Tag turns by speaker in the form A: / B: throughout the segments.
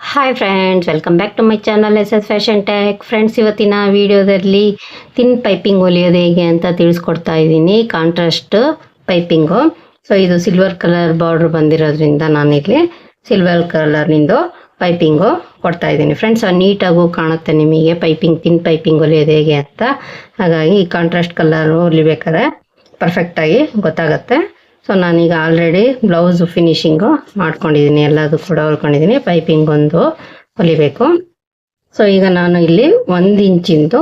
A: Hi friends welcome back to my channel S S fashion tech friends ಇವತ್ತಿನ ವಿಡಿಯೋದಲ್ಲಿ thin piping ಹೊಲಿಯೋದು ಹೇಗೆ ಅಂತ ತಿಳಿಸ್ಕೊಡ್ತಾ ಇದ್ದೀನಿ. ಕಾಂಟ್ರಾಸ್ಟ್ ಪೈಪಿಂಗು ಸೊ ಇದು ಸಿಲ್ವರ್ ಕಲರ್ ಬಾರ್ಡ್ರ್ ಬಂದಿರೋದ್ರಿಂದ ನಾನಿಲ್ಲಿ ಸಿಲ್ವರ್ ಕಲರ್ನಿಂದು ಪೈಪಿಂಗು ಕೊಡ್ತಾ ಇದ್ದೀನಿ. ಫ್ರೆಂಡ್ಸ್ ನೀಟಾಗೂ ಕಾಣುತ್ತೆ ನಿಮಗೆ ಪೈಪಿಂಗ್ ತಿನ್ ಪೈಪಿಂಗ್ ಹೊಲಿಯೋದು ಹೇಗೆ ಅಂತ. ಹಾಗಾಗಿ ಈ ಕಾಂಟ್ರಾಸ್ಟ್ ಕಲರ್ ಹೊಲಿಬೇಕಾದ್ರೆ ಪರ್ಫೆಕ್ಟಾಗಿ ಗೊತ್ತಾಗುತ್ತೆ. ಸೊ ನಾನೀಗ ಆಲ್ರೆಡಿ ಬ್ಲೌಸ್ ಫಿನಿಶಿಂಗು ಮಾಡ್ಕೊಂಡಿದ್ದೀನಿ ಎಲ್ಲದೂ ಕೂಡ ಹೊಲ್ಕೊಂಡಿದ್ದೀನಿ ಪೈಪಿಂಗ್ ಒಂದು ಹೊಲಿಬೇಕು. ಸೊ ಈಗ ನಾನು ಇಲ್ಲಿ ಒಂದು ಇಂಚಿಂದು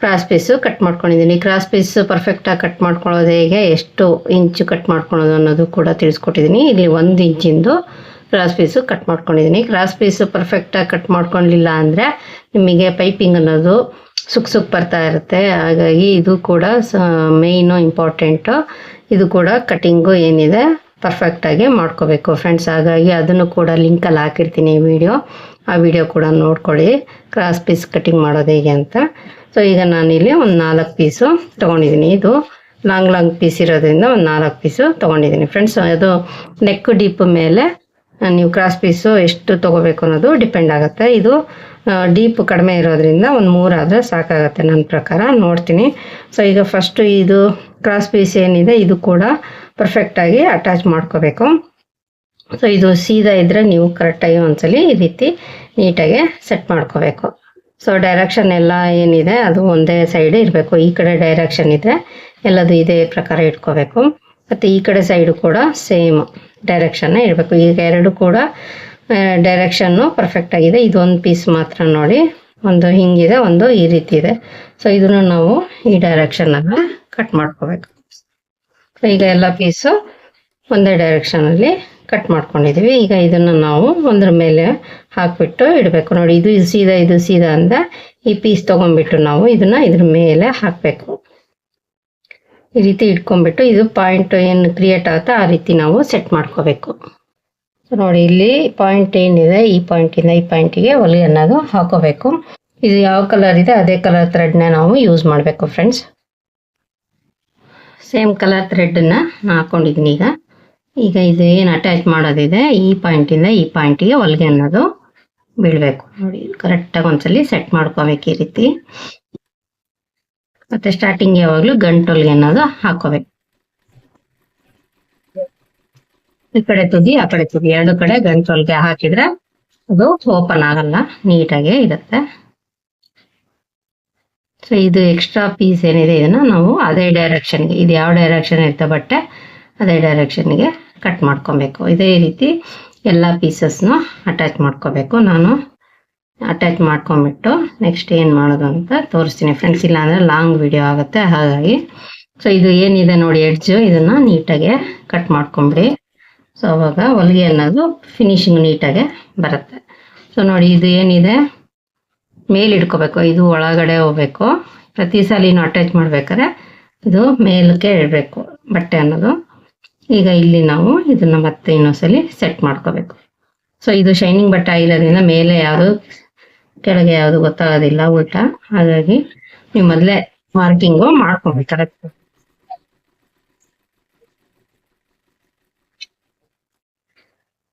A: ಕ್ರಾಸ್ ಪೀಸು ಕಟ್ ಮಾಡ್ಕೊಂಡಿದ್ದೀನಿ ಕ್ರಾಸ್ ಪೀಸ್ ಪರ್ಫೆಕ್ಟಾಗಿ ಕಟ್ ಮಾಡ್ಕೊಳ್ಳೋದು ಹೇಗೆ, ಎಷ್ಟು ಇಂಚು ಕಟ್ ಮಾಡ್ಕೊಳ್ಳೋದು ಅನ್ನೋದು ಕೂಡ ತಿಳಿಸ್ಕೊಟ್ಟಿದ್ದೀನಿ ಇಲ್ಲಿ ಒಂದು ಇಂಚಿಂದು ಕ್ರಾಸ್ ಪೀಸು ಕಟ್ ಮಾಡ್ಕೊಂಡಿದ್ದೀನಿ ಕ್ರಾಸ್ ಪೀಸು ಪರ್ಫೆಕ್ಟಾಗಿ ಕಟ್ ಮಾಡ್ಕೊಳ್ಲಿಲ್ಲ ಅಂದರೆ ನಿಮಗೆ ಪೈಪಿಂಗ್ ಅನ್ನೋದು ಸುಕ್ ಸುಕ್ ಬರ್ತಾ ಇರುತ್ತೆ. ಹಾಗಾಗಿ ಇದು ಕೂಡ ಮೇಯ್ನು ಇಂಪಾರ್ಟೆಂಟು ಇದು ಕೂಡ ಕಟಿಂಗು ಏನಿದೆ ಪರ್ಫೆಕ್ಟಾಗಿ ಮಾಡ್ಕೋಬೇಕು ಫ್ರೆಂಡ್ಸ್ ಹಾಗಾಗಿ ಅದನ್ನು ಕೂಡ ಲಿಂಕಲ್ಲಿ ಹಾಕಿರ್ತೀನಿ ಈ ವಿಡಿಯೋ ಆ ವಿಡಿಯೋ ಕೂಡ ನೋಡ್ಕೊಳ್ಳಿ. ಕ್ರಾಸ್ ಪೀಸ್ ಕಟಿಂಗ್ ಮಾಡೋದು ಹೇಗೆ ಅಂತ. ಸೊ ಈಗ ನಾನಿಲ್ಲಿ ಒಂದು ನಾಲ್ಕು ಪೀಸು ತೊಗೊಂಡಿದ್ದೀನಿ. ಇದು ಲಾಂಗ್ ಲಾಂಗ್ ಪೀಸ್ ಇರೋದ್ರಿಂದ ಒಂದು ನಾಲ್ಕು ಪೀಸು ತೊಗೊಂಡಿದ್ದೀನಿ ಫ್ರೆಂಡ್ಸ್ ಅದು ನೆಕ್ ಡೀಪ್ ಮೇಲೆ ನೀವು ಕ್ರಾಸ್ ಪೀಸು ಎಷ್ಟು ತೊಗೋಬೇಕು ಅನ್ನೋದು ಡಿಪೆಂಡ್ ಆಗುತ್ತೆ. ಇದು ಡೀಪ್ ಕಡಿಮೆ ಇರೋದ್ರಿಂದ ಒಂದು ಮೂರಾದರೆ ಸಾಕಾಗತ್ತೆ ನನ್ನ ಪ್ರಕಾರ. ನೋಡ್ತೀನಿ. ಸೊ ಈಗ ಫಸ್ಟು ಇದು ಕ್ರಾಸ್ ಪೀಸ್ ಏನಿದೆ, ಇದು ಕೂಡ ಪರ್ಫೆಕ್ಟಾಗಿ ಅಟ್ಯಾಚ್ ಮಾಡ್ಕೋಬೇಕು. ಸೊ ಇದು ಸೀದಾ ಇದ್ದರೆ ನೀವು ಕರೆಕ್ಟಾಗಿ ಒಂದ್ಸಲಿ ಈ ರೀತಿ ನೀಟಾಗಿ ಸೆಟ್ ಮಾಡ್ಕೋಬೇಕು. ಸೊ ಡೈರೆಕ್ಷನ್ ಎಲ್ಲ ಏನಿದೆ, ಅದು ಒಂದೇ ಸೈಡ್ ಇರಬೇಕು. ಈ ಕಡೆ ಡೈರೆಕ್ಷನ್ ಇದೆ, ಎಲ್ಲದು ಇದೇ ಪ್ರಕಾರ ಇಟ್ಕೋಬೇಕು. ಮತ್ತು ಈ ಕಡೆ ಸೈಡು ಕೂಡ ಸೇಮ್ ಡೈರೆಕ್ಷನ್ನೇ ಇರಬೇಕು ಈಗ ಎರಡು ಕೂಡ ಡೈರೆಕ್ಷನ್ನು ಪರ್ಫೆಕ್ಟ್ ಆಗಿದೆ. ಇದೊಂದು ಪೀಸ್ ಮಾತ್ರ ನೋಡಿ ಒಂದು ಹಿಂಗಿದೆ, ಒಂದು ಈ ರೀತಿ ಇದೆ. ಸೊ ಇದನ್ನು ನಾವು ಈ ಡೈರೆಕ್ಷನಲ್ಲಿ ಕಟ್ ಮಾಡ್ಕೋಬೇಕು. ಈಗ ಎಲ್ಲ ಪೀಸು ಒಂದೇ ಡೈರೆಕ್ಷನಲ್ಲಿ ಕಟ್ ಮಾಡ್ಕೊಂಡಿದ್ದೀವಿ ಈಗ ಇದನ್ನು ನಾವು ಒಂದ್ರ ಮೇಲೆ ಹಾಕ್ಬಿಟ್ಟು ಇಡಬೇಕು. ನೋಡಿ, ಇದು ಸೀದಾ ಇದು ಸೀದಾ ಅಂದ ಈ ಪೀಸ್ ತೊಗೊಂಡ್ಬಿಟ್ಟು ನಾವು ಇದನ್ನ ಇದ್ರ ಮೇಲೆ ಹಾಕಬೇಕು. ಈ ರೀತಿ ಇಟ್ಕೊಂಡ್ಬಿಟ್ಟು ಇದು ಪಾಯಿಂಟ್ ಏನು ಕ್ರಿಯೇಟ್ ಆಗುತ್ತೆ ಆ ರೀತಿ ನಾವು ಸೆಟ್ ಮಾಡ್ಕೋಬೇಕು. ನೋಡಿ, ಇಲ್ಲಿ ಪಾಯಿಂಟ್ ಏನಿದೆ, ಈ ಪಾಯಿಂಟಿಂದ ಈ ಪಾಯಿಂಟಿಗೆ ಒಲೆ ಅನ್ನೋದು ಹಾಕೋಬೇಕು. ಇದು ಯಾವ ಕಲರ್ ಇದೆ, ಅದೇ ಕಲರ್ ಥ್ರೆಡ್ನ ನಾವು ಯೂಸ್ ಮಾಡಬೇಕು ಫ್ರೆಂಡ್ಸ್ ಸೇಮ್ ಕಲರ್ ಥ್ರೆಡ್ನ ಹಾಕೊಂಡಿದ್ದೀನಿ ಈಗ. ಈಗ ಇದು ಏನು ಅಟ್ಯಾಚ್ ಮಾಡೋದಿದೆ, ಈ ಪಾಯಿಂಟಿಂದ ಈ ಪಾಯಿಂಟಿಗೆ ಹೊಲಿಗೆ ಅನ್ನೋದು ಬೀಳಬೇಕು. ನೋಡಿ ಕರೆಕ್ಟಾಗಿ ಒಂದ್ಸಲಿ ಸೆಟ್ ಮಾಡ್ಕೋಬೇಕು ಈ ರೀತಿ. ಮತ್ತೆ ಸ್ಟಾರ್ಟಿಂಗ್ ಯಾವಾಗಲೂ ಗಂಟು ಹೊಲಿಗೆ ಅನ್ನೋದು ಹಾಕೋಬೇಕು ಈ ಕಡೆ ತುದಿ, ಆ ಕಡೆ ತುದಿ. ಎರಡು ಕಡೆ ಗಂಟು ಹೊಲಿಗೆ ಹಾಕಿದ್ರೆ ಅದು ಓಪನ್ ಆಗಲ್ಲ, ನೀಟಾಗೆ ಇರುತ್ತೆ. ಸೊ ಇದು ಎಕ್ಸ್ಟ್ರಾ ಪೀಸ್ ಏನಿದೆ, ಇದನ್ನು ನಾವು ಅದೇ ಡೈರೆಕ್ಷನ್ಗೆ ಇದು ಯಾವ ಡೈರೆಕ್ಷನ್ ಇರುತ್ತೆ ಬಟ್ಟೆ, ಅದೇ ಡೈರೆಕ್ಷನ್ಗೆ ಕಟ್ ಮಾಡ್ಕೊಬೇಕು. ಇದೇ ರೀತಿ ಎಲ್ಲ ಪೀಸಸ್ನು ಅಟ್ಯಾಚ್ ಮಾಡ್ಕೋಬೇಕು. ನಾನು ಅಟ್ಯಾಚ್ ಮಾಡ್ಕೊಂಬಿಟ್ಟು ನೆಕ್ಸ್ಟ್ ಏನು ಮಾಡೋದು ಅಂತ ತೋರಿಸ್ತೀನಿ ಫ್ರೆಂಡ್ಸ್ ಇಲ್ಲಾಂದರೆ ಲಾಂಗ್ ವಿಡಿಯೋ ಆಗುತ್ತೆ, ಹಾಗಾಗಿ. ಸೊ ಇದು ಏನಿದೆ ನೋಡಿ ಎಡ್ಜು ಇದನ್ನು ನೀಟಾಗೆ ಕಟ್ ಮಾಡ್ಕೊಂಬಿಡಿ. ಸೊ ಅವಾಗ ಹೊಲಿಗೆ ಅನ್ನೋದು ಫಿನಿಶಿಂಗ್ ನೀಟಾಗೆ ಬರುತ್ತೆ. ಸೊ ನೋಡಿ ಇದು ಏನಿದೆ? ಮೇಲ್ ಇಟ್ಕೋಬೇಕು ಇದು ಒಳಗಡೆ ಹೋಗ್ಬೇಕು. ಪ್ರತಿ ಸಲಿನೂ ಅಟ್ಯಾಚ್ ಮಾಡ್ಬೇಕಾದ್ರೆ ಇದು ಮೇಲಕ್ಕೆ ಇಡಬೇಕು, ಬಟ್ಟೆ ಅನ್ನೋದು. ಈಗ ಇಲ್ಲಿ ನಾವು ಇದನ್ನ ಮತ್ತೆ ಇನ್ನೊಂದ್ಸಲಿ ಸೆಟ್ ಮಾಡ್ಕೋಬೇಕು. ಸೊ ಇದು ಶೈನಿಂಗ್ ಬಟ್ಟೆ ಆಗಿರೋದ್ರಿಂದ ಮೇಲೆ ಯಾವುದು ಕೆಳಗೆ ಯಾವುದು ಗೊತ್ತಾಗೋದಿಲ್ಲ, ಉಲ್ಟಾ. ಹಾಗಾಗಿ ನೀವು ಮೊದಲೇ ಮಾರ್ಕಿಂಗು ಮಾಡ್ಕೊಬೇಕು ಕರೆಕ್ಟ್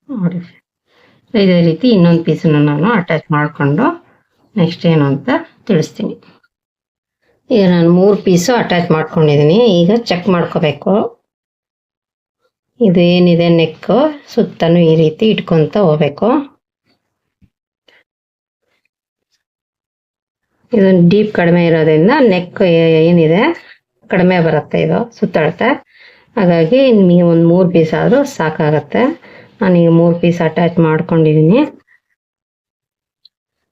A: ನೋಡಿ. ಇದೇ ರೀತಿ ಇನ್ನೊಂದು ಪೀಸನ್ನು ನಾನು ಅಟ್ಯಾಚ್ ಮಾಡಿಕೊಂಡು ನೆಕ್ಸ್ಟ್ ಏನು ಅಂತ ತಿಳಿಸ್ತೀನಿ. ಈಗ ನಾನು ಮೂರು ಪೀಸು ಅಟ್ಯಾಚ್ ಮಾಡ್ಕೊಂಡಿದ್ದೀನಿ ಈಗ ಚೆಕ್ ಮಾಡ್ಕೋಬೇಕು. ಇದು ಏನಿದೆ ನೆಕ್ಕು ಸುತ್ತನೂ ಈ ರೀತಿ ಇಟ್ಕೊತ ಹೋಗ್ಬೇಕು. ಇದು ಡೀಪ್ ಕಡಿಮೆ ಇರೋದ್ರಿಂದ ನೆಕ್ ಏನಿದೆ? ಕಡಿಮೆ ಬರುತ್ತೆ ಇದು ಸುತ್ತಾಡುತ್ತೆ ಹಾಗಾಗಿ ನಿಮಗೆ ಒಂದು ಮೂರು ಪೀಸ್ ಆದರೂ ಸಾಕಾಗತ್ತೆ. ನಾನೀಗ ಮೂರು ಪೀಸ್ ಅಟ್ಯಾಚ್ ಮಾಡ್ಕೊಂಡಿದ್ದೀನಿ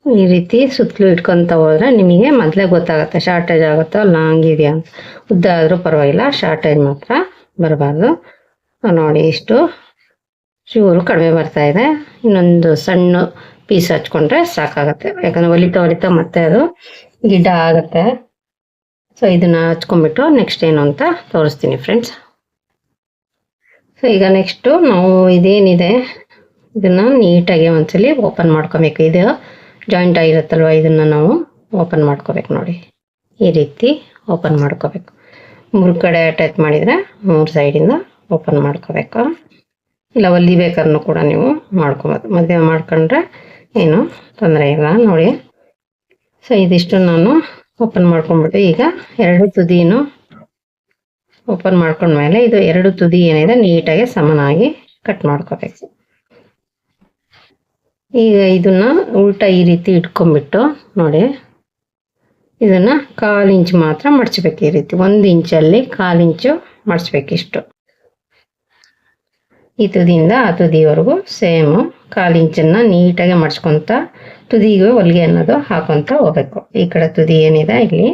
A: ಈ ರೀತಿ ಸುತ್ತಲೂ ಇಟ್ಕೊತ ಹೋದ್ರೆ ನಿಮಗೆ ಮೊದಲೇ ಗೊತ್ತಾಗುತ್ತೆ ಶಾರ್ಟೇಜ್ ಆಗುತ್ತೋ ಲಾಂಗ್ ಇದೆಯಾ ಅಂತ. ಉದ್ದ ಆದರೂ ಪರವಾಗಿಲ್ಲ ಶಾರ್ಟೇಜ್ ಮಾತ್ರ ಬರಬಾರ್ದು. ನೋಡಿ ಇಷ್ಟು. ಚೂರು ಕಡಿಮೆ ಬರ್ತಾ ಇದೆ. ಇನ್ನೊಂದು ಸಣ್ಣ ಪೀಸ್ ಹಚ್ಕೊಂಡ್ರೆ ಸಾಕಾಗುತ್ತೆ. ಯಾಕಂದ್ರೆ ಹೊಲಿತಾ ಹೊಲಿತಾ ಮತ್ತೆ ಅದು ಗಿಡ್ಡ ಆಗುತ್ತೆ. ಸೊ ಇದನ್ನ ಹಚ್ಕೊಂಡ್ಬಿಟ್ಟು ನೆಕ್ಸ್ಟ್ ಏನು ಅಂತ ತೋರಿಸ್ತೀನಿ ಫ್ರೆಂಡ್ಸ್ ಸೊ ಈಗ ನೆಕ್ಸ್ಟು ನಾವು ಇದೇನಿದೆ? ಇದನ್ನ ನೀಟಾಗಿ ಒಂದ್ಸಲಿ ಓಪನ್ ಮಾಡ್ಕೊಬೇಕು. ಇದು ಜಾಯಿಂಟ್ ಆಗಿರುತ್ತಲ್ವ, ಇದನ್ನು ನಾವು ಓಪನ್ ಮಾಡ್ಕೋಬೇಕು ನೋಡಿ. ಈ ರೀತಿ ಓಪನ್ ಮಾಡ್ಕೋಬೇಕು. ಮೂರು ಕಡೆ ಅಟ್ಯಾಚ್ ಮಾಡಿದರೆ ಮೂರು ಸೈಡಿಂದ ಓಪನ್ ಮಾಡ್ಕೋಬೇಕು. ಇಲ್ಲ ಹೊಲಿಬೇಕಾದ್ರೂ ಕೂಡ ನೀವು ಮಾಡ್ಕೊಬೋದು. ಮದುವೆ ಮಾಡ್ಕೊಂಡ್ರೆ ಏನು ತೊಂದರೆ ಇಲ್ಲ, ನೋಡಿ. ಸೊ ಇದಿಷ್ಟು ನಾನು ಓಪನ್ ಮಾಡ್ಕೊಂಡ್ಬಿಟ್ಟು ಈಗ ಎರಡು ತುದಿನೂ ಓಪನ್ ಮಾಡ್ಕೊಂಡ್ಮೇಲೆ ಇದು ಎರಡು ತುದಿ ಏನಿದೆ, ನೀಟಾಗಿ ಸಮನಾಗಿ ಕಟ್ ಮಾಡ್ಕೋಬೇಕು. ಈಗ ಇದನ್ನ ಉಲ್ಟಾ ಈ ರೀತಿ ಇಟ್ಕೊಂಬಿಟ್ಟು ನೋಡಿ, ಇದನ್ನ ಕಾಲು ಇಂಚ್ ಮಾತ್ರ ಮಡಚ್ಬೇಕು ಈ ರೀತಿ. ಒಂದು ಇಂಚಲ್ಲಿ ಕಾಲು ಇಂಚು ಮಡ್ಚ್ಬೇಕಿಷ್ಟು ಈ ತುದಿಯಿಂದ ಆ ತುದಿವರೆಗೂ ಸೇಮು. ಕಾಲು ಇಂಚನ್ನು ನೀಟಾಗಿ ಮಡ್ಚ್ಕೊಂತ ತುದಿಗೆ ಹೊಲಿಗೆ ಅನ್ನೋದು ಹಾಕೊತ ಹೋಗ್ಬೇಕು. ಈ ಕಡೆ ತುದಿ ಏನಿದೆ, ಇಲ್ಲಿ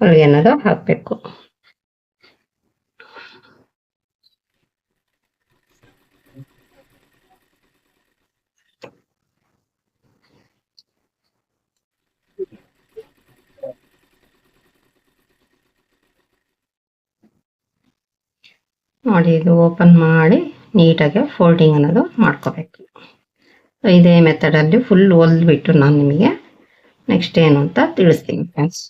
A: ಹೊಲಿಗೆ ಅನ್ನೋದು ಹಾಕಬೇಕು. ನೋಡಿ, ಇದು ಓಪನ್ ಮಾಡಿ ನೀಟಾಗಿ ಫೋಲ್ಡಿಂಗ್ ಅನ್ನೋದು ಮಾಡ್ಕೋಬೇಕು. ಸೊ ಇದೇ ಮೆಥಡಲ್ಲಿ ಫುಲ್ ಹೊಲ್ದ್ಬಿಟ್ಟು ನಾನು ನಿಮಗೆ ನೆಕ್ಸ್ಟ್ ಏನು ಅಂತ ತಿಳಿಸ್ತೀನಿ ಫ್ರೆಂಡ್ಸ್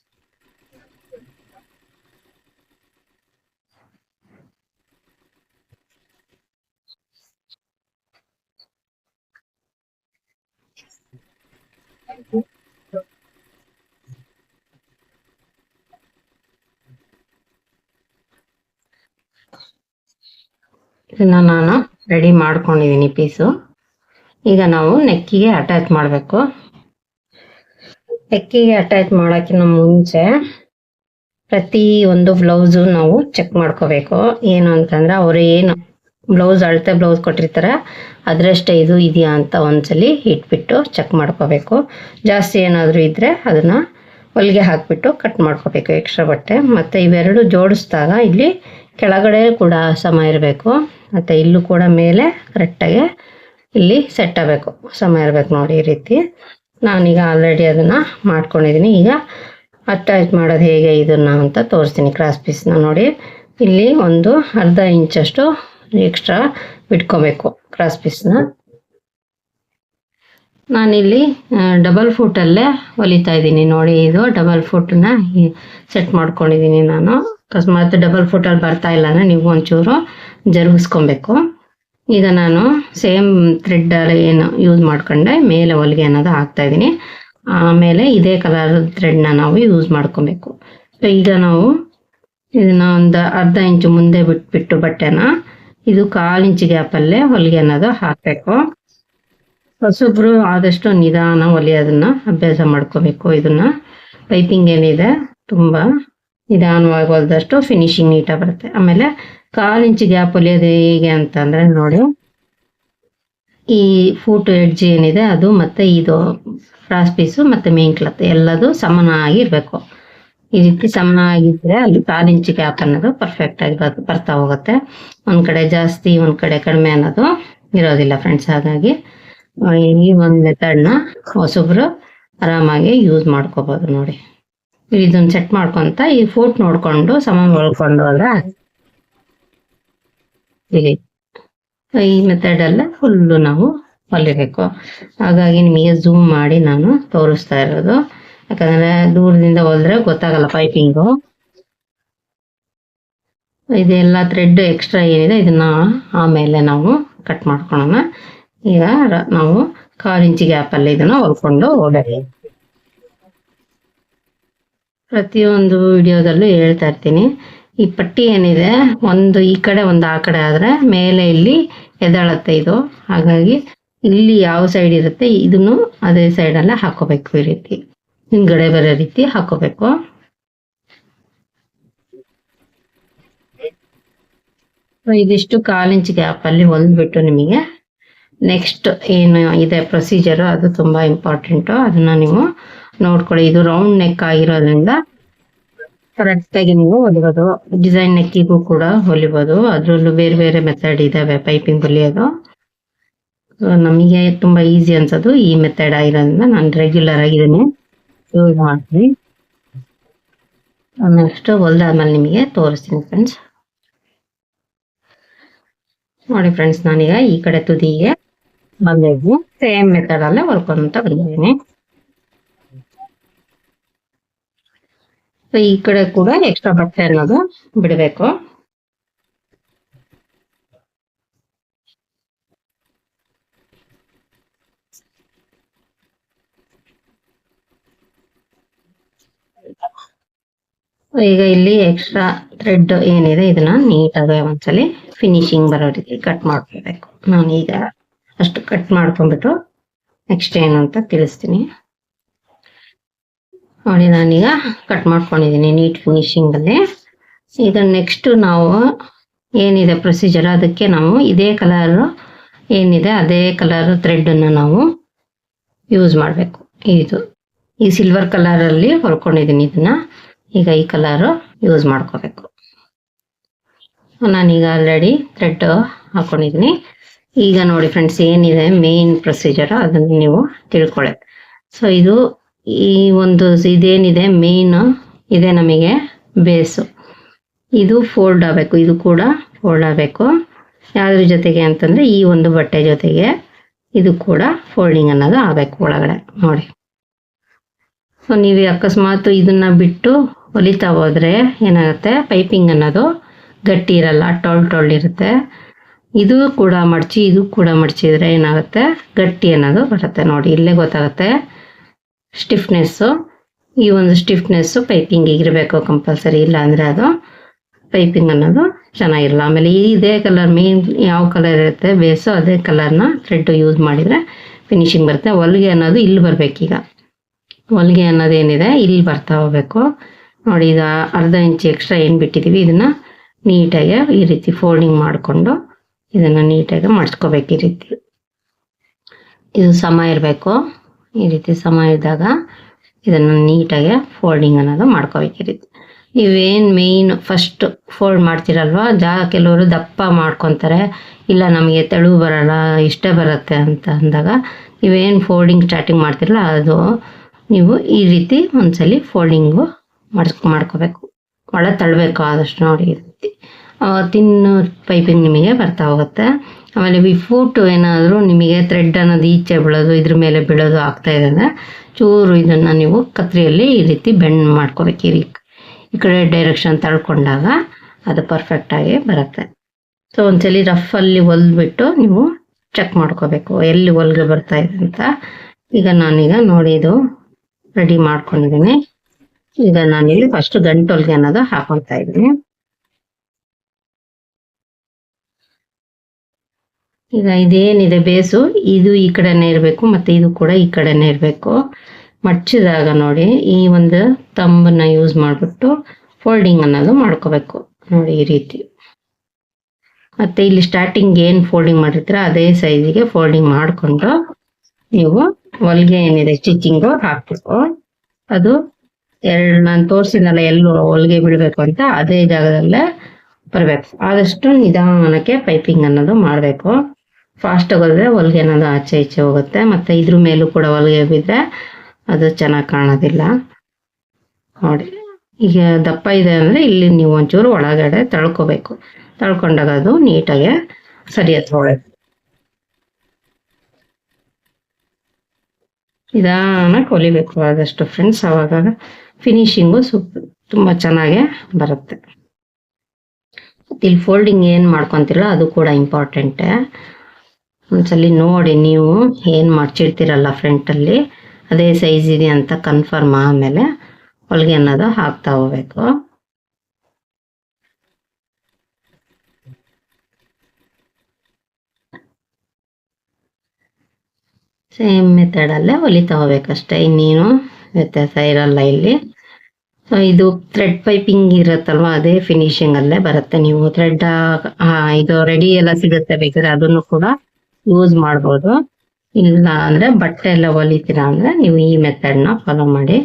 A: ಇದನ್ನ ನಾನು ರೆಡಿ ಮಾಡ್ಕೊಂಡಿದ್ದೀನಿ ಪೀಸು ಈಗ ನಾವು ನೆಕ್ಕಿಗೆ ಅಟ್ಯಾಚ್ ಮಾಡಬೇಕು. ನೆಕ್ಕಿಗೆ ಅಟ್ಯಾಚ್ ಮಾಡೋಕ್ಕಿಂತ ಮುಂಚೆ ಪ್ರತಿ ಒಂದು ಬ್ಲೌಸು ನಾವು ಚೆಕ್ ಮಾಡ್ಕೋಬೇಕು. ಏನು ಅಂತಂದ್ರೆ ಅವರು ಏನು ಬ್ಲೌಸ್ ಅಳತೆ ಬ್ಲೌಸ್ ಕೊಟ್ಟಿರ್ತಾರೆ, ಅದರಷ್ಟೇ ಇದು ಇದೆಯಾ ಅಂತ ಒಂದ್ಸಲಿ ಇಟ್ಬಿಟ್ಟು ಚೆಕ್ ಮಾಡ್ಕೋಬೇಕು. ಜಾಸ್ತಿ ಏನಾದರೂ ಇದ್ದರೆ ಅದನ್ನು ಹೊಲಿಗೆ ಹಾಕಿಬಿಟ್ಟು ಕಟ್ ಮಾಡ್ಕೋಬೇಕು ಎಕ್ಸ್ಟ್ರಾ ಬಟ್ಟೆ. ಮತ್ತು ಇವೆರಡು ಜೋಡಿಸಿದಾಗ ಇಲ್ಲಿ ಕೆಳಗಡೆ ಕೂಡ ಸಮ ಇರಬೇಕು. ಮತ್ತು ಇಲ್ಲೂ ಕೂಡ ಮೇಲೆ ಕರೆಕ್ಟಾಗಿ ಇಲ್ಲಿ ಸೆಟ್ ಆಗಬೇಕು. ಸಮ ಇರಬೇಕು ನೋಡಿ ಈ ರೀತಿ. ನಾನೀಗ ಆಲ್ರೆಡಿ ಅದನ್ನು ಮಾಡ್ಕೊಂಡಿದ್ದೀನಿ ಈಗ ಅಟ್ಯಾಚ್ ಮಾಡೋದು ಹೇಗೆ ಇದನ್ನು ಅಂತ ತೋರಿಸ್ತೀನಿ ಕ್ರಾಸ್ ಪೀಸ್ನ ನೋಡಿ. ಇಲ್ಲಿ ಒಂದು ಅರ್ಧ ಇಂಚಷ್ಟು ಎಕ್ಸ್ಟ್ರಾ ಬಿಟ್ಕೋಬೇಕು ಕ್ರಾಸ್ ಪೀಸ್ನ ನಾನಿಲ್ಲಿ ಡಬಲ್ ಫುಟಲ್ಲೇ ಹೊಲಿತಾ ಇದ್ದೀನಿ ನೋಡಿ. ಇದು ಡಬಲ್ ಫುಟ್ನ ಸೆಟ್ ಮಾಡ್ಕೊಂಡಿದ್ದೀನಿ ನಾನು. ಅಕಸ್ಮಾತ್ ಡಬಲ್ ಫುಟಲ್ಲಿ ಬರ್ತಾ ಇಲ್ಲ ಅಂದ್ರೆ ನೀವು ಒಂಚೂರು ಜರುಗಿಸ್ಕೊಬೇಕು. ಈಗ ನಾನು ಸೇಮ್ ಥ್ರೆಡ್ ಏನು ಯೂಸ್ ಮಾಡ್ಕೊಂಡೆ, ಮೇಲೆ ಹೊಲಿಗೆ ಅನ್ನೋದು ಹಾಕ್ತಾ ಇದ್ದೀನಿ. ಆಮೇಲೆ ಇದೇ ಕಲರ್ ಥ್ರೆಡ್ನ ನಾವು ಯೂಸ್ ಮಾಡ್ಕೊಬೇಕು. ಸೊ ಈಗ ನಾವು ಇದನ್ನ ಒಂದು ಅರ್ಧ ಇಂಚು ಮುಂದೆ ಬಿಟ್ಬಿಟ್ಟು ಬಟ್ಟೆನ ಇದು ಕಾಲು ಇಂಚು ಗ್ಯಾಪಲ್ಲೇ ಹೊಲಿಗೆ ಅನ್ನೋದು ಹಾಕಬೇಕು. ಹೊಸೊಬ್ರು ಆದಷ್ಟು ನಿಧಾನ ಹೊಲಿಯೋದನ್ನ ಅಭ್ಯಾಸ ಮಾಡ್ಕೋಬೇಕು. ಇದನ್ನ ಪೈಪಿಂಗ್ ಏನಿದೆ, ತುಂಬ ನಿಧಾನವಾಗಿ ಹೊಲಿದಷ್ಟು ಫಿನಿಶಿಂಗ್ ನೀಟಾಗಿ ಬರುತ್ತೆ. ಆಮೇಲೆ ಕಾಲು ಇಂಚು ಗ್ಯಾಪ್ ಹೊಲಿಯೋದು ಹೇಗೆ ಅಂತಂದ್ರೆ ನೋಡಿ. ಈ ಫೂಟ್ ಎಡ್ಜ್ ಏನಿದೆ ಅದು ಮತ್ತೆ ಇದು ಫ್ರಾಸ್ ಪೀಸು ಮತ್ತೆ ಮೇನ್ ಕ್ಲಾತ್ ಎಲ್ಲದು ಸಮನಾಗಿ ಇರಬೇಕು. ಈ ರೀತಿ ಸಮನಾಗಿದ್ರೆ ಅಲ್ಲಿ ಕಾಲು ಇಂಚು ಗ್ಯಾಪ್ ಅನ್ನೋದು ಪರ್ಫೆಕ್ಟ್ ಆಗಿ ಬರ್- ಬರ್ತಾ ಹೋಗುತ್ತೆ. ಒಂದು ಕಡೆ ಜಾಸ್ತಿ, ಒಂದು ಕಡೆ ಕಡಿಮೆ ಅನ್ನೋದು ಇರೋದಿಲ್ಲ ಫ್ರೆಂಡ್ಸ್ ಹಾಗಾಗಿ ಈ ಒಂದು ಮೆಥಡ್ನ ಹೊಸಬ್ರು ಆರಾಮಾಗಿ ಯೂಸ್ ಮಾಡ್ಕೋಬೋದು ನೋಡಿ. ಇದನ್ನ ಸೆಟ್ ಮಾಡ್ಕೊಂತ ಈ ಫೋಟ್ ನೋಡ್ಕೊಂಡು ಸಮ ಮಾಡ್ಕೊಂಡು ಇಲ್ಲಿ ಈ ಮೆಥಡ್ ಎಲ್ಲ ಫುಲ್ಲು ನಾವು ಹೊಲಿಬೇಕು. ಹಾಗಾಗಿ ನಿಮಗೆ ಝೂಮ್ ಮಾಡಿ ನಾನು ತೋರಿಸ್ತಾ ಇರೋದು. ಯಾಕಂದ್ರೆ ದೂರದಿಂದ ಹೋದ್ರೆ ಗೊತ್ತಾಗಲ್ಲ ಪೈಪಿಂಗು ಇದೆಲ್ಲ ಥ್ರೆಡ್ ಎಕ್ಸ್ಟ್ರಾ ಏನಿದೆ, ಇದನ್ನ ಆಮೇಲೆ ನಾವು ಕಟ್ ಮಾಡ್ಕೊಳ್ಳೋಣ ಈಗ ನಾವು ಕಾಲು ಇಂಚ್ ಗ್ಯಾಪಲ್ಲಿ ಇದನ್ನ ಹೊಲ್ಕೊಂಡು ಹೋಗಬೇಕು. ಪ್ರತಿಯೊಂದು ವಿಡಿಯೋದಲ್ಲೂ ಹೇಳ್ತಾ ಇರ್ತೀನಿ. ಈ ಪಟ್ಟಿ ಏನಿದೆ, ಒಂದು ಈ ಕಡೆ, ಒಂದು ಆ ಕಡೆ ಆದ್ರೆ ಮೇಲೆ ಇಲ್ಲಿ ಎದಳತ್ತೆ ಇದು. ಹಾಗಾಗಿ ಇಲ್ಲಿ ಯಾವ ಸೈಡ್ ಇರುತ್ತೆ, ಇದನ್ನು ಅದೇ ಸೈಡಲ್ಲೇ ಹಾಕೋಬೇಕು ಈ ರೀತಿ. ಹಿಂಗಡೆ ಬರೋ ರೀತಿ ಹಾಕೋಬೇಕು. ಇದಿಷ್ಟು ಕಾಲಿಂಚ್ ಗ್ಯಾಪಲ್ಲಿ ಹೊಲ್ದ್ಬಿಟ್ಟು ನಿಮಗೆ ನೆಕ್ಸ್ಟ್ ಏನು ಇದೆ ಪ್ರೊಸೀಜರು ಅದು ತುಂಬಾ ಇಂಪಾರ್ಟೆಂಟು ಅದನ್ನ ನೀವು ನೋಡ್ಕೊಳ್ಳಿ. ಇದು ರೌಂಡ್ ನೆಕ್ ಆಗಿರೋದ್ರಿಂದ ಕರೆಕ್ಟಾಗಿ ನೀವು ಹೊಲಿಬೋದು. ಡಿಸೈನ್ ನೆಕ್ಕಿಗೂ ಕೂಡ ಹೊಲಿಬೋದು. ಅದರಲ್ಲೂ ಬೇರೆ ಬೇರೆ ಮೆಥಡ್ ಇದ್ದಾವೆ ಪೈಪಿಂಗ್ ಹೊಲಿಯೋದು. ನಮಗೆ ತುಂಬಾ ಈಸಿ ಅನ್ಸೋದು ಈ ಮೆಥಡ್ ಆಗಿರೋದ್ರಿಂದ ನಾನು ರೆಗ್ಯುಲರ್ ಆಗಿದ್ದೀನಿ. ಯೂಸ್ ಮಾಡ್ತೀನಿ. ನೆಕ್ಸ್ಟ್ ಹೊಲ್ದಾದ್ಮೇಲೆ ನಿಮಗೆ ತೋರಿಸ್ತೀನಿ ಫ್ರೆಂಡ್ಸ್ ನೋಡಿ ಫ್ರೆಂಡ್ಸ್ ನಾನೀಗ ಈ ಕಡೆ ತುದಿಗೆ ಬಂದಿದ್ವಿ ಸೇಮ್ ಮೆಥಡ್ ಅಲ್ಲೇ ಹೊರ್ಕೊಂತ ಬಂದಿದ್ದೀನಿ. ಈ ಕಡೆ ಕೂಡ ಎಕ್ಸ್ಟ್ರಾ ಬಟ್ಟೆ ಅನ್ನೋದು ಬಿಡಬೇಕು. ಈಗ ಇಲ್ಲಿ ಎಕ್ಸ್ಟ್ರಾ ಥ್ರೆಡ್ ಏನಿದೆ, ಇದನ್ನ ನೀಟಾಗಿ ಒಂದ್ಸಲಿ ಫಿನಿಶಿಂಗ್ ಬರೋ ರೀತಿ ಕಟ್ ಮಾಡ್ಕೋಬೇಕು. ನಾನು ಈಗ ಅಷ್ಟು ಕಟ್ ಮಾಡ್ಕೊಂಡ್ಬಿಟ್ಟು ನೆಕ್ಸ್ಟ್ ಏನು ಅಂತ ತಿಳಿಸ್ತೀನಿ. ನೋಡಿ, ನಾನೀಗ ಕಟ್ ಮಾಡ್ಕೊಂಡಿದ್ದೀನಿ ನೀಟ್ ಫಿನಿಶಿಂಗ್ ಅಲ್ಲಿ. ಈಗ ನೆಕ್ಸ್ಟ್ ನಾವು ಏನಿದೆ ಪ್ರೊಸೀಜರ್, ಅದಕ್ಕೆ ನಾವು ಇದೇ ಕಲರ್, ಏನಿದೆ ಅದೇ ಕಲರ್ ಥ್ರೆಡ್ ಅನ್ನು ನಾವು ಯೂಸ್ ಮಾಡಬೇಕು. ಇದು ಈ ಸಿಲ್ವರ್ ಕಲರ್ ಅಲ್ಲಿ ಹೊಲ್ಕೊಂಡಿದ್ದೀನಿ ಇದನ್ನ. ಈಗ ಈ ಕಲರ್ ಯೂಸ್ ಮಾಡ್ಕೋಬೇಕು. ನಾನೀಗ ಆಲ್ರೆಡಿ ಥ್ರೆಡ್ ಹಾಕೊಂಡಿದ್ದೀನಿ. ಈಗ ನೋಡಿ ಫ್ರೆಂಡ್ಸ್ ಏನಿದೆ ಮೇನ್ ಪ್ರೊಸೀಜರ್ ಅದನ್ನು ನೀವು ತಿಳ್ಕೊಳ್ಳಿ. ಸೊ ಇದು ಈ ಒಂದು ಇದೇನಿದೆ ಮೇನ್ ಇದೆ ನಮಗೆ ಬೇಸು ಇದು ಫೋಲ್ಡ್ ಆಗಬೇಕು, ಇದು ಕೂಡ ಫೋಲ್ಡ್ ಆಗಬೇಕು. ಯಾವ್ದ್ರ ಜೊತೆಗೆ ಅಂತಂದ್ರೆ ಈ ಒಂದು ಬಟ್ಟೆ ಜೊತೆಗೆ ಇದು ಕೂಡ ಫೋಲ್ಡಿಂಗ್ ಅನ್ನೋದು ಆಗಬೇಕು ಒಳಗಡೆ, ನೋಡಿ. ಸೊ ನೀವು ಅಕಸ್ಮಾತ್ ಇದನ್ನ ಬಿಟ್ಟು ಹೊಲಿತಾ ಹೋದ್ರೆ ಏನಾಗುತ್ತೆ? ಪೈಪಿಂಗ್ ಅನ್ನೋದು ಗಟ್ಟಿ ಇರಲ್ಲ, ಟೊಳ್ ಟೊಳ್ ಇರುತ್ತೆ. ಇದು ಕೂಡ ಮಡಚಿ, ಇದು ಕೂಡ ಮಡಚಿದ್ರೆ ಏನಾಗುತ್ತೆ? ಗಟ್ಟಿ ಅನ್ನೋದು ಬರುತ್ತೆ ನೋಡಿ, ಇಲ್ಲೇ ಗೊತ್ತಾಗುತ್ತೆ. ಸ್ಟಿಫ್ನೆಸ್ಸು ಈ ಒಂದು ಸ್ಟಿಫ್ನೆಸ್ಸು ಪೈಪಿಂಗ್ ಇರಬೇಕು ಕಂಪಲ್ಸರಿ ಇಲ್ಲ ಅಂದರೆ ಅದು ಪೈಪಿಂಗ್ ಅನ್ನೋದು ಚೆನ್ನಾಗಿರಲ್ಲ. ಆಮೇಲೆ ಇದೇ ಕಲರ್ ಮೇನ್ ಯಾವ ಕಲರ್ ಇರುತ್ತೆ? ಬೇಸು ಅದೇ ಕಲರ್ನ ಥ್ರೆಡ್ ಯೂಸ್ ಮಾಡಿದರೆ ಫಿನಿಶಿಂಗ್ ಬರುತ್ತೆ. ಹೊಲಿಗೆ ಅನ್ನೋದು ಇಲ್ಲಿ ಬರಬೇಕೀಗ. ಹೊಲಿಗೆ ಅನ್ನೋದೇನಿದೆ ಇಲ್ಲಿ ಬರ್ತಾ ಹೋಗ್ಬೇಕು. ನೋಡಿ ಈಗ ಅರ್ಧ ಇಂಚು ಎಕ್ಸ್ಟ್ರಾ ಏನು ಬಿಟ್ಟಿದ್ದೀವಿ ಇದನ್ನು ನೀಟಾಗಿ ಈ ರೀತಿ ಫೋಲ್ಡಿಂಗ್ ಮಾಡಿಕೊಂಡು ಇದನ್ನು ನೀಟಾಗಿ ಮಾಡಿಸ್ಕೋಬೇಕು ಈ ರೀತಿ. ಇದು ಸಮ ಇರಬೇಕು. ಈ ರೀತಿ ಸಮ ಇದ್ದಾಗ ಇದನ್ನು ನೀಟಾಗಿ ಫೋಲ್ಡಿಂಗ್ ಅನ್ನೋದು ಮಾಡ್ಕೋಬೇಕು ಈ ರೀತಿ. ನೀವೇನು ಮೇಯ್ನ್ ಫಸ್ಟ್ ಫೋಲ್ಡ್ ಮಾಡ್ತೀರಲ್ವ? ಜಾ ಕೆಲವರು ದಪ್ಪ ಮಾಡ್ಕೊತಾರೆ. ಇಲ್ಲ ನಮಗೆ ತೆಳು ಬರಲ್ಲ, ಇಷ್ಟೇ ಬರುತ್ತೆ ಅಂತ ಅಂದಾಗ ನೀವೇನು ಫೋಲ್ಡಿಂಗ್ ಸ್ಟಾರ್ಟಿಂಗ್ ಮಾಡ್ತಿರಲ್ಲ ಅದು ನೀವು ಈ ರೀತಿ ಒಂದ್ಸಲಿ ಫೋಲ್ಡಿಂಗು ಮಾಡಿಸ್, ಮಾಡ್ಕೋಬೇಕು. ಒಳ ತಳ್ಬೇಕು ಆದಷ್ಟು ನೋಡಿ ಈ ರೀತಿ. ತಿನ್ನು ಪೈಪಿಂಗ್ ನಿಮಗೆ ಬರ್ತಾ ಹೋಗುತ್ತೆ. ಆಮೇಲೆ ವಿ ಫೂಟ್ ಏನಾದರೂ ನಿಮಗೆ ಥ್ರೆಡ್ ಅನ್ನೋದು ಈಚೆ ಬೀಳೋದು, ಇದ್ರ ಮೇಲೆ ಬೀಳೋದು ಆಗ್ತಾ ಇದೆ ಅಂದರೆ ಚೂರು ಇದನ್ನು ನೀವು ಕತ್ರಿಯಲ್ಲಿ ಈ ರೀತಿ ಬೆಂಡ್ ಮಾಡ್ಕೋಬೇಕು, ಈ ಕಡೆ ಡೈರೆಕ್ಷನ್ ತಳ್ಕೊಂಡಾಗ ಅದು ಪರ್ಫೆಕ್ಟಾಗಿ ಬರುತ್ತೆ. ಸೊ ಒಂದ್ಸಲಿ ರಫಲ್ಲಿ ಹೊಲ್ದ್ಬಿಟ್ಟು ನೀವು ಚೆಕ್ ಮಾಡ್ಕೋಬೇಕು, ಎಲ್ಲಿ ಹೊಲ್ಗೆ ಬರ್ತಾ ಇದೆ ಅಂತ. ಈಗ ನಾನೀಗ ನೋಡಿ ಇದು ರೆಡಿ ಮಾಡ್ಕೊಂಡಿದ್ದೀನಿ. ಈಗ ನಾನಿಲ್ಲಿ ಫಸ್ಟ್ ಗಂಟು ಹೊಲ್ಗೆ ಅನ್ನೋದು ಹಾಕೊಳ್ತಾ ಇದ್ದೀನಿ. ಈಗ ಇದೇನಿದೆ ಬೇಸು, ಇದು ಈ ಕಡೆನೇ ಇರಬೇಕು, ಮತ್ತೆ ಇದು ಕೂಡ ಈ ಕಡೆನೇ ಇರಬೇಕು. ಮಡಚಿದಾಗ ನೋಡಿ, ಈ ಒಂದು ತಂಬನ್ನ ಯೂಸ್ ಮಾಡಿಬಿಟ್ಟು ಫೋಲ್ಡಿಂಗ್ ಅನ್ನೋದು ಮಾಡ್ಕೋಬೇಕು. ನೋಡಿ ಈ ರೀತಿ. ಮತ್ತೆ ಇಲ್ಲಿ ಸ್ಟಾರ್ಟಿಂಗ್ ಏನು ಫೋಲ್ಡಿಂಗ್ ಮಾಡಿರ್ತೀರ, ಅದೇ ಸೈಜಿಗೆ ಫೋಲ್ಡಿಂಗ್ ಮಾಡಿಕೊಂಡು ನೀವು ಹೊಲಿಗೆ ಏನಿದೆ ಸ್ಟಿಚಿಂಗು ಹಾಕ್ಬೇಕು ಅದು ಎರಡು ನಾನು ತೋರಿಸಿದ್ನಲ್ಲ, ಎಲ್ಲೂ ಹೊಲಿಗೆ ಬಿಡಬೇಕು ಅಂತ, ಅದೇ ಜಾಗದಲ್ಲೇ ಬರಬೇಕು. ಆದಷ್ಟು ನಿಧಾನಕ್ಕೆ ಪೈಪಿಂಗ್ ಅನ್ನೋದು ಮಾಡಬೇಕು. ಫಾಸ್ಟ್ ಹೋದ್ರೆ ಹೊಲಿಗೆ ಅನ್ನೋದು ಆಚೆ ಈಚೆ ಹೋಗುತ್ತೆ. ಮತ್ತೆ ಇದ್ರ ಮೇಲೂ ಕೂಡ ಹೊಲಿಗೆ ಬಿದ್ದರೆ ಅದು ಚೆನ್ನಾಗಿ ಕಾಣೋದಿಲ್ಲ. ನೋಡಿ, ಈಗ ದಪ್ಪ ಇದೆ ಅಂದರೆ ಇಲ್ಲಿ ನೀವು ಒಂಚೂರು ಒಳಗಡೆ ತಳ್ಕೋಬೇಕು. ತಳ್ಕೊಂಡಾಗ ಅದು ನೀಟಾಗಿ ಸರಿ ಹತ್ಕೊಳ್ಳುತ್ತೆ ನಿಧಾನಕ್ಕೆ ಹೊಲಿಬೇಕು ಆದಷ್ಟು ಫ್ರೆಂಡ್ಸ್ ಅವಾಗ ಫಿನಿಶಿಂಗು ಸೂಪ್, ತುಂಬ ಚೆನ್ನಾಗೆ ಬರುತ್ತೆ. ಇಲ್ಲಿ ಫೋಲ್ಡಿಂಗ್ ಏನು ಮಾಡ್ಕೊತಿರಲ್ಲ ಅದು ಕೂಡ ಇಂಪಾರ್ಟೆಂಟೇ ಒಂದ್ಸಲಿ ನೋಡಿ ನೀವು ಏನು ಮಡ್ಚಿಡ್ತೀರಲ್ಲ ಫ್ರಂಟಲ್ಲಿ ಅದೇ ಸೈಜ್ ಇದೆ ಅಂತ ಕನ್ಫರ್ಮ್ ಆದಮೇಲೆ ಹೊಲಿಗೆ ಅನ್ನೋದು ಹಾಕ್ತಾ ಹೋಗ್ಬೇಕು. ಸೇಮ್ ಮೆಥಡಲ್ಲೇ ಹೊಲಿತಾ ಹೋಗ್ಬೇಕಷ್ಟೇ, ಇನ್ನೇನು ವ್ಯತ್ಯಾಸ ಇರಲ್ಲ ಇಲ್ಲಿ. ಸೊ ಇದು ಥ್ರೆಡ್ ಪೈಪಿಂಗ್ ಇರುತ್ತಲ್ವ, ಅದೇ ಫಿನಿಶಿಂಗ್ ಅಲ್ಲೇ ಬರುತ್ತೆ. ನೀವು ಥ್ರೆಡ್ ಇದು ರೆಡಿ ಎಲ್ಲ ಸಿಗುತ್ತೆ ಬೇಕಾದ್ರೆ ಅದನ್ನು ಕೂಡ ಯೂಸ್ ಮಾಡ್ಬೋದು. ಇಲ್ಲ ಅಂದ್ರೆ ಬಟ್ಟೆ ಎಲ್ಲ ಹೊಲಿತೀರಾ ಅಂದ್ರೆ ನೀವು ಈ ಮೆಥಡ್ನ ಫಾಲೋ ಮಾಡಿ.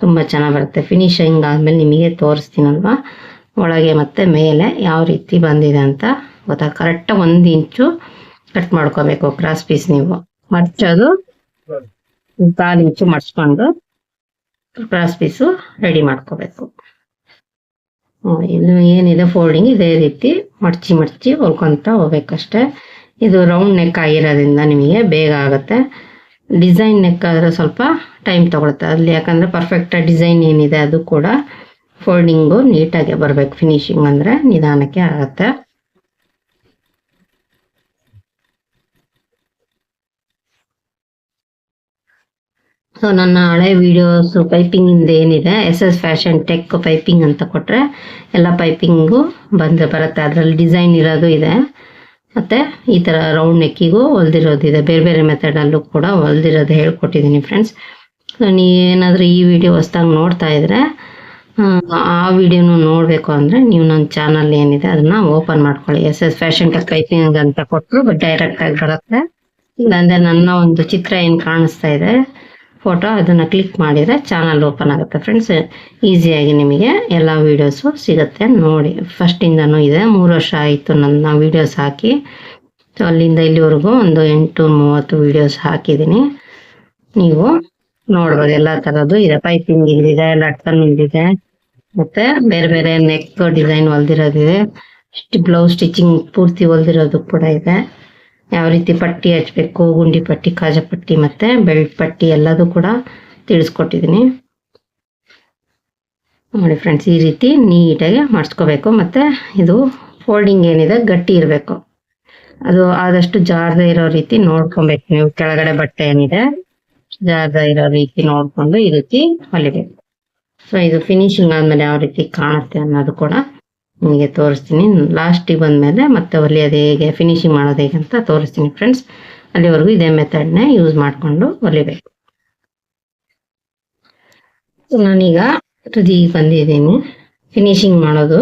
A: ತುಂಬಾ ಚೆನ್ನಾಗಿ ಬರುತ್ತೆ. ಫಿನಿಶಿಂಗ್ ಆದ್ಮೇಲೆ ನಿಮಗೆ ತೋರಿಸ್ತೀನಲ್ವಾ? ಒಳಗೆ ಮತ್ತೆ ಮೇಲೆ ಯಾವ ರೀತಿ ಬಂದಿದೆ ಅಂತ ಗೊತ್ತಾ? ಕರೆಕ್ಟ್ ಒಂದು ಇಂಚು ಕಟ್ ಮಾಡ್ಕೋಬೇಕು ಕ್ರಾಸ್ ಪೀಸ್ ನೀವು. ಮಡ್ಚೋದು ಕಾಲು ಇಂಚು ಮಡ್ಸ್ಕೊಂಡು ಕ್ರಾಸ್ ಪೀಸು ರೆಡಿ ಮಾಡ್ಕೋಬೇಕು. ಇದು ಏನಿದೆ ಫೋಲ್ಡಿಂಗ್ ಇದೇ ರೀತಿ ಮಡ್ಚಿ ಮಡ್ಚಿ ಹೊಲ್ಕೊಂತ ಹೋಗ್ಬೇಕಷ್ಟೇ. ಇದು ರೌಂಡ್ ನೆಕ್ ಆಗಿರೋದ್ರಿಂದ ನಿಮಗೆ ಬೇಗ ಆಗುತ್ತೆ. ಡಿಸೈನ್ ನೆಕ್ ಆದರೆ ಸ್ವಲ್ಪ ಟೈಮ್ ತೊಗೊಳುತ್ತೆ. ಅಲ್ಲಿ ಯಾಕಂದರೆ ಪರ್ಫೆಕ್ಟ್ ಡಿಸೈನ್ ಏನಿದೆ ಅದು ಕೂಡ ಫೋಲ್ಡಿಂಗು ನೀಟಾಗಿ ಬರಬೇಕು. ಫಿನಿಶಿಂಗ್ ಅಂದರೆ ನಿಧಾನಕ್ಕೆ ಆಗುತ್ತೆ. ಸೊ ನನ್ನ ಹಳೆ ವೀಡಿಯೋಸ್ ಪೈಪಿಂಗಿಂದ ಏನಿದೆ S S fashion tech piping ಅಂತ ಕೊಟ್ಟರೆ ಎಲ್ಲ ಪೈಪಿಂಗು ಬಂದು ಬರುತ್ತೆ. ಅದರಲ್ಲಿ ಡಿಸೈನ್ ಇರೋದು ಇದೆ. ಮತ್ತು ಈ ಥರ ರೌಂಡ್ ನೆಕ್ಕಿಗೂ ಹೊಲ್ದಿರೋದಿದೆ ಬೇರೆ ಬೇರೆ ಮೆಥಡಲ್ಲೂ ಕೂಡ ಹೊಲ್ದಿರೋದು ಹೇಳ್ಕೊಟ್ಟಿದ್ದೀನಿ ಫ್ರೆಂಡ್ಸ್ ನೀವೇನಾದರೂ ಈ ವಿಡಿಯೋ ಹೊಸ್ದಾಗಿ ನೋಡ್ತಾ ಇದ್ರೆ, ಆ ವಿಡಿಯೋನು ನೋಡಬೇಕು ಅಂದರೆ ನೀವು ನನ್ನ ಚಾನಲ್ ಏನಿದೆ ಅದನ್ನ ಓಪನ್ ಮಾಡ್ಕೊಳ್ಳಿ. S S fashion tech piping ಅಂತ ಕೊಟ್ಟರು ಡೈರೆಕ್ಟಾಗಿ ಬರುತ್ತೆ. ಇಲ್ಲಾಂದರೆ ನನ್ನ ಒಂದು ಚಿತ್ರ ಏನು ಕಾಣಿಸ್ತಾ ಇದೆ ಫೋಟೋ ಅದನ್ನು ಕ್ಲಿಕ್ ಮಾಡಿದರೆ ಚಾನಲ್ ಓಪನ್ ಆಗುತ್ತೆ ಫ್ರೆಂಡ್ಸ್ ಈಸಿಯಾಗಿ ನಿಮಗೆ ಎಲ್ಲ ವೀಡಿಯೋಸು ಸಿಗುತ್ತೆ ನೋಡಿ. ಫಸ್ಟಿಂದನೂ ಇದೆ, ಮೂರು ವರ್ಷ ಆಯಿತು ನನ್ನ ವೀಡಿಯೋಸ್ ಹಾಕಿ. ಸೊ ಅಲ್ಲಿಂದ ಇಲ್ಲಿವರೆಗೂ ಒಂದು ಎಂಟು ಮೂವತ್ತು ವೀಡಿಯೋಸ್ ಹಾಕಿದ್ದೀನಿ. ನೀವು ನೋಡ್ಬೋದು, ಎಲ್ಲ ಥರದ್ದು ಇದೆ. ಪೈಪಿಂಗ್ ಇದೆ ಲಟ್ಕನ್ ಇದೆ ಮತ್ತೆ ಬೇರೆ ಬೇರೆ ನೆಕ್ ಡಿಸೈನ್ ಹೊಲ್ದಿರೋದಿದೆ. ಬ್ಲೌಸ್ ಸ್ಟಿಚಿಂಗ್ ಪೂರ್ತಿ ಹೊಲ್ದಿರೋದು ಕೂಡ ಇದೆ. ಯಾವ ರೀತಿ ಪಟ್ಟಿ ಹಚ್ಬೇಕು, ಗುಂಡಿ ಪಟ್ಟಿ, ಕಾಜ ಪಟ್ಟಿ ಮತ್ತೆ ಬೆಲ್ಟ್ ಪಟ್ಟಿ ಎಲ್ಲದೂ ಕೂಡ ತಿಳಿಸ್ಕೊಟ್ಟಿದ್ದೀನಿ. ನೋಡಿ ಫ್ರೆಂಡ್ಸ್ ಈ ರೀತಿ ನೀಟಾಗಿ ಮಾಡಿಸ್ಕೋಬೇಕು. ಮತ್ತೆ ಇದು ಫೋಲ್ಡಿಂಗ್ ಏನಿದೆ, ಗಟ್ಟಿ ಇರಬೇಕು. ಅದು ಆದಷ್ಟು ಜಾರದೆ ಇರೋ ರೀತಿ ನೋಡ್ಕೊಬೇಕು ನೀವು. ಕೆಳಗಡೆ ಬಟ್ಟೆ ಏನಿದೆ, ಜಾರದೆ ಇರೋ ರೀತಿ ನೋಡ್ಕೊಂಡು ಈ ರೀತಿ ಹೊಲಿಬೇಕು. ಸೊ ಇದು ಫಿನಿಶಿಂಗ್ ಆದಮೇಲೆ ಯಾವ ರೀತಿ ಕಾಣುತ್ತೆ ಅನ್ನೋದು ಕೂಡ ನಿಮಗೆ ತೋರಿಸ್ತೀನಿ. ಲಾಸ್ಟಿಗೆ ಬಂದಮೇಲೆ ಮತ್ತೆ ಹೊಲಿಯೋದು ಹೇಗೆ ಫಿನಿಶಿಂಗ್ ಮಾಡೋದು ಹೇಗೆ ಅಂತ ತೋರಿಸ್ತೀನಿ ಫ್ರೆಂಡ್ಸ್ ಅಲ್ಲಿವರೆಗೂ ಇದೇ ಮೆಥಡ್ನೇ ಯೂಸ್ ಮಾಡಿಕೊಂಡು ಹೊಲಿಬೇಕು ನಾನೀಗ ತುದಿಗೆ ಬಂದಿದ್ದೀನಿ. ಫಿನಿಶಿಂಗ್ ಮಾಡೋದು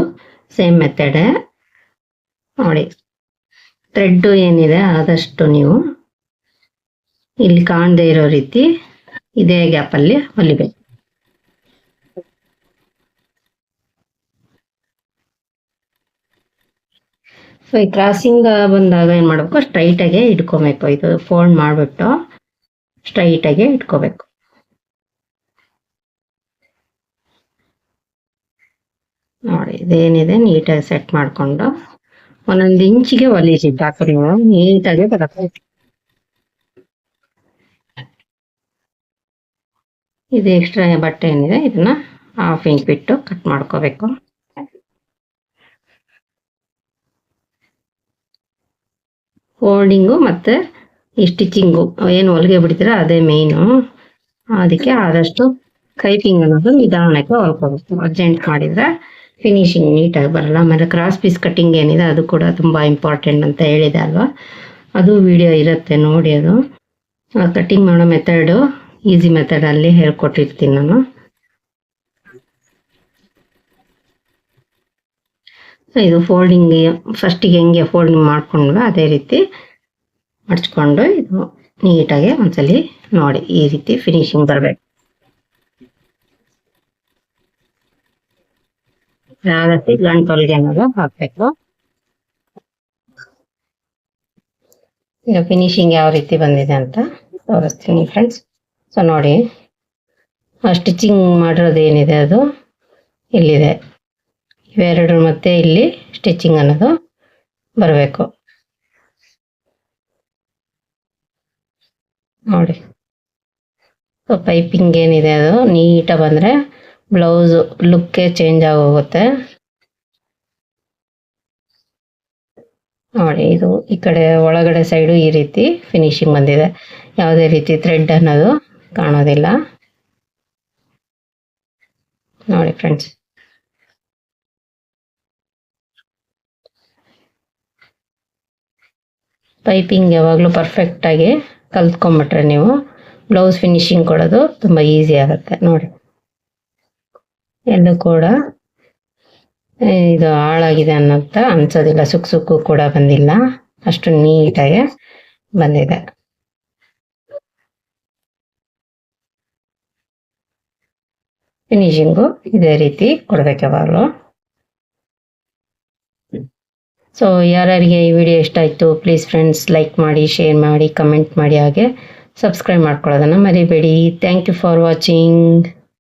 A: ಸೇಮ್ ಮೆಥಡೇ ನೋಡಿ ಥ್ರೆಡ್ಡು ಏನಿದೆ ಆದಷ್ಟು ನೀವು ಇಲ್ಲಿ ಕಾಣದೇ ಇರೋ ರೀತಿ ಇದೇ ಗ್ಯಾಪಲ್ಲಿ ಹೊಲಿಬೇಕು ಸೊ ಈ ಕ್ರಾಸಿಂಗ್ ಬಂದಾಗ ಏನು ಮಾಡಬೇಕು? ಸ್ಟ್ರೈಟಾಗೆ ಇಟ್ಕೋಬೇಕು. ಇದು ಫೋಲ್ಡ್ ಮಾಡಿಬಿಟ್ಟು ಸ್ಟ್ರೈಟಾಗೆ ಇಟ್ಕೋಬೇಕು. ನೋಡಿ, ಇದೇನಿದೆ? ನೀಟಾಗಿ ಸೆಟ್ ಮಾಡಿಕೊಂಡು ಒಂದೊಂದು ಇಂಚಿಗೆ ಹೊಲಿಸಿ ಹಾಕಿ ನೀವು. ನೀಟಾಗಿ ಬರುತ್ತೆ. ಇದು ಎಕ್ಸ್ಟ್ರಾ ಬಟ್ಟೆ ಏನಿದೆ? ಇದನ್ನ ಹಾಫ್ ಇಂಚ್ ಬಿಟ್ಟು ಕಟ್ ಮಾಡ್ಕೋಬೇಕು. ಫೋಲ್ಡಿಂಗು ಮತ್ತು ಈ ಸ್ಟಿಚಿಂಗು ಏನು ಹೊಲಿಗೆ ಬಿಡ್ತೀರ ಅದೇ ಮೇಯ್ನು ಅದಕ್ಕೆ ಆದಷ್ಟು ಕೈಪಿಂಗ್ ಅನ್ನೋದು ನಿಧಾನಕ್ಕೆ ಹೊಲ್ಕೋಬೇಕು. ಅರ್ಜೆಂಟ್ ಮಾಡಿದರೆ ಫಿನಿಶಿಂಗ್ ನೀಟಾಗಿ ಬರಲ್ಲ. ಆಮೇಲೆ ಕ್ರಾಸ್ ಪೀಸ್ ಕಟ್ಟಿಂಗ್ ಏನಿದೆ ಅದು ಕೂಡ ತುಂಬ ಇಂಪಾರ್ಟೆಂಟ್ ಅಂತ ಹೇಳಿದೆ ಅಲ್ವಾ? ಅದು ವಿಡಿಯೋ ಇರುತ್ತೆ, ನೋಡಿ ಅದು. ಕಟ್ಟಿಂಗ್ ಮಾಡೋ ಮೆಥಡು ಈಸಿ ಮೆಥಡಲ್ಲಿ ಹೇಳ್ಕೊಟ್ಟಿರ್ತೀನಿ ನಾನು. ಇದು ಫೋಲ್ಡಿಂಗ್ ಫಸ್ಟಿಗೆ ಹೆಂಗೆ ಫೋಲ್ಡಿಂಗ್ ಮಾಡ್ಕೊಂಡ್ವಿ ಅದೇ ರೀತಿ ಮಡ್ಚ್ಕೊಂಡು ಇದು ನೀಟಾಗಿ ಒಂದ್ಸಲಿ ನೋಡಿ ಈ ರೀತಿ ಫಿನಿಶಿಂಗ್ ಬರಬೇಕು. ಗಂಟು ಹೊಲಿಗೆ ಅನ್ನೋದು ಹಾಕ್ಬೇಕು. ಈಗ ಫಿನಿಶಿಂಗ್ ಯಾವ ರೀತಿ ಬಂದಿದೆ ಅಂತ ತೋರಿಸ್ತೀನಿ ಫ್ರೆಂಡ್ಸ್ ಸೊ ನೋಡಿ ಸ್ಟಿಚಿಂಗ್ ಮಾಡಿರೋದು ಏನಿದೆ ಅದು? ಇಲ್ಲಿದೆ. ಇವೆರಡರ ಮತ್ತೆ ಇಲ್ಲಿ ಸ್ಟಿಚಿಂಗ್ ಅನ್ನೋದು ಬರಬೇಕು. ನೋಡಿ. ಪೈಪಿಂಗ್ ಏನಿದೆ ಅದು ನೀಟಾಗಿ ಬಂದರೆ ಬ್ಲೌಸ್ ಲುಕ್ಕೇ ಚೇಂಜ್ ಆಗೋಗುತ್ತೆ. ನೋಡಿ, ಇದು ಈ ಕಡೆ ಒಳಗಡೆ ಸೈಡು ಈ ರೀತಿ ಫಿನಿಶಿಂಗ್ ಬಂದಿದೆ. ಯಾವುದೇ ರೀತಿ ಥ್ರೆಡ್ ಅನ್ನೋದು ಕಾಣೋದಿಲ್ಲ. ನೋಡಿ ಫ್ರೆಂಡ್ಸ್ ಪೈಪಿಂಗ್ ಯಾವಾಗಲೂ ಪರ್ಫೆಕ್ಟಾಗಿ ಕಲ್ತ್ಕೊಂಬಿಟ್ರೆ ನೀವು ಬ್ಲೌಸ್ ಫಿನಿಶಿಂಗ್ ಕೊಡೋದು ತುಂಬ ಈಸಿ ಆಗುತ್ತೆ, ನೋಡಿ. ಎಲ್ಲೂ ಕೂಡ ಇದು ಹಾಳಾಗಿದೆ ಅನ್ನೋಂಥ ಅನ್ಸೋದಿಲ್ಲ ಸುಕ್ ಸುಕ್ಕು ಕೂಡ ಬಂದಿಲ್ಲ. ಅಷ್ಟು ನೀಟಾಗಿ ಬಂದಿದೆ. ಫಿನಿಶಿಂಗು ಇದೇ ರೀತಿ ಕೊಡ್ಬೇಕು ಯಾವಾಗಲೂ. ಸೊ ಯಾರ್ಯಾರಿಗೆ ಈ ವಿಡಿಯೋ ಇಷ್ಟ ಆಯಿತು ಪ್ಲೀಸ್ ಫ್ರೆಂಡ್ಸ್ ಲೈಕ್ ಮಾಡಿ ಶೇರ್ ಮಾಡಿ ಕಮೆಂಟ್ ಮಾಡಿ ಹಾಗೆ ಸಬ್ಸ್ಕ್ರೈಬ್ ಮಾಡ್ಕೊಳ್ಳೋದನ್ನು ಮರಿಬೇಡಿ. Thank you for watching